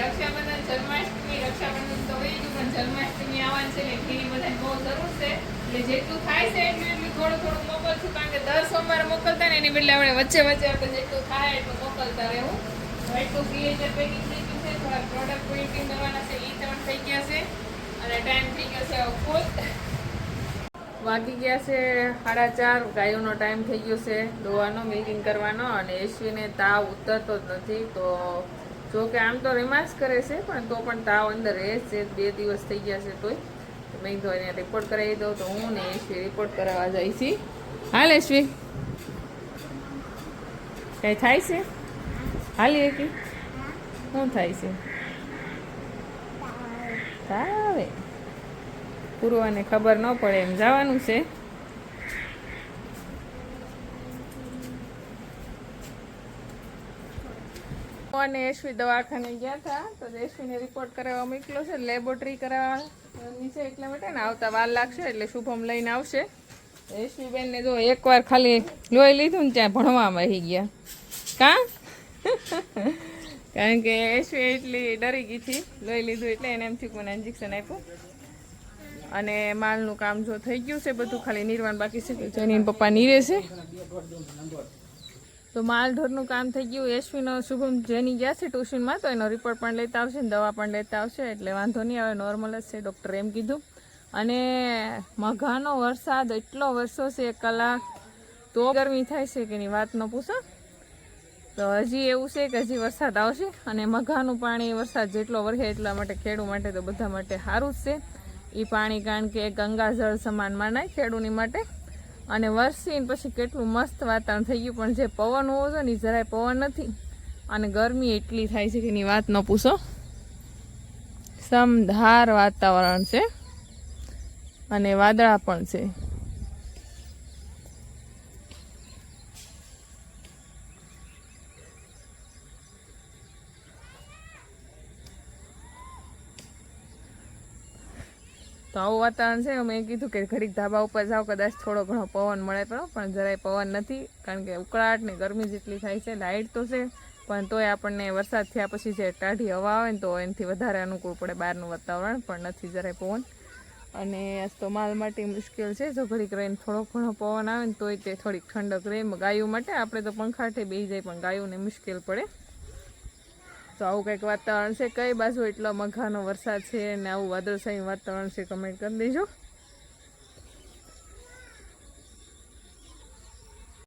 રક્ષાબંધન જન્માષ્ટમી, રક્ષાબંધન તો ગયું પણ જન્માષ્ટમી આવવાની છે બહુ જરૂર છે. એટલે જેટલું થાય છે દર સોમવારે મોકલતા વચ્ચે વચ્ચે જેટલું થાય એટલું મોકલતા રહેવું. એટલું પેકિંગ થઈ ગયું છે, થોડા પ્રોડક્ટ પ્રિન્ટિંગ કરવાના છે એ થઈ ગયા છે. અને ટાઈમ થઈ ગયો છે ફૂલ વાગી ગયા છે સાડા ચાર, ગાયોનો ટાઈમ થઈ ગયો છે, દોવાનો મિલ્કિંગ કરવાનો, અને એસવીને તાવ ઉતરતો જ નથી, તો જો કે આમ તો રિમાસ કરે છે, પણ તો પણ તાવ અંદર રહે છે. બે દિવસ થઈ ગયા છે તોય. મેં તો એને રિપોર્ટ કરાવી દઉં તો હું ને એસવી રિપોર્ટ કરાવવા જાય છે. હાલ એસવી. કઈ થાય છે? હાલી એકી? શું થાય છે? તાવે. પૂર્વને ખબર ન પડે એમ જવાનું છે. હું અને યશવી દવાખાને ગયા હતા. તો યશવીને રિપોર્ટ કરાવવા મોકલો છે. લેબોરેટરી કરાવવા નીચે એટલા માટે ને આવતા વાર લાગશે, એટલે શુભમ લઈને આવશે. યશવીબેનને જો એકવાર ખાલી લોહી લીધું ને ત્યાં ભણવામાં આવી ગયા. કાં? કારણ કે એશવી એટલી ડરી ગઈ હતી. લોહી લીધું એટલે એને એમ થયું મને ઇન્જેક્શન આપ્યું. અને માલનું કામ જો થઈ ગયું છે, બધું ખાલી નિર્વાણ બાકી છે જેની પપ્પા નીરે છે. તો માલઢોરનું કામ થઈ ગયું. એશ્વીનો શુભમ જેની ગયા છે ટ્યુશનમાં, તો એનો રિપોર્ટ પણ લેતા આવશે દવા પણ લેતા આવશે, એટલે વાંધો નહીં. આવે નોર્મલ જ છે ડૉક્ટરે એમ કીધું. અને મઘાનો વરસાદ એટલો વરસો છે એક કલાક, તો ગરમી થાય છે કે એની વાત ન પૂછો. તો હજી એવું છે કે હજી વરસાદ આવશે અને મઘાનું પાણી વરસાદ જેટલો વરસે એટલા માટે ખેડૂ માટે તો બધા માટે સારું જ છે. એ પાણી કારણ કે ગંગાજળ સમાન માનાય ખેડૂની માટે. અને વરસીને પછી કેટલું મસ્ત વાતાવરણ થઈ ગયું. પણ જે પવન હોવો છે ને જરાય પવન નથી. અને ગરમી એટલી થાય છે કે એની વાત ન પૂછો. સમધાર વાતાવરણ છે. અને વાદળા પણ છે. તો આવું વાતાવરણ છે, મેં કીધું કે ઘડીક ધાબા ઉપર જાઓ, કદાચ થોડો ઘણો પવન મળે પડો પણ જરાય પવન નથી, કારણ કે ઉકળાટ ને ગરમી જેટલી થાય છે લાઇટ તો છે, પણ તોય આપણને વરસાદ થયા પછી જે ટાઢી હવા આવે ને તો એનાથી વધારે અનુકૂળ પડે બહારનું વાતાવરણ, પણ નથી જરાય પવન. અને આજ તો માલ માટે મુશ્કેલ છે, જો ઘડીક રહીને થોડો ઘણો પવન આવે ને તોય તે થોડીક ઠંડક રહે ગાયું માટે, આપણે તો પંખાઠે બેસી જાય, પણ ગાયોને મુશ્કેલ પડે. તો આવું કંઈક વાતાવરણ છે. કઈ બાજુ એટલો મઘાનો વરસાદ છે ને આવું વાદળશાહી વાતાવરણ છે કમેન્ટ કરી દેજો.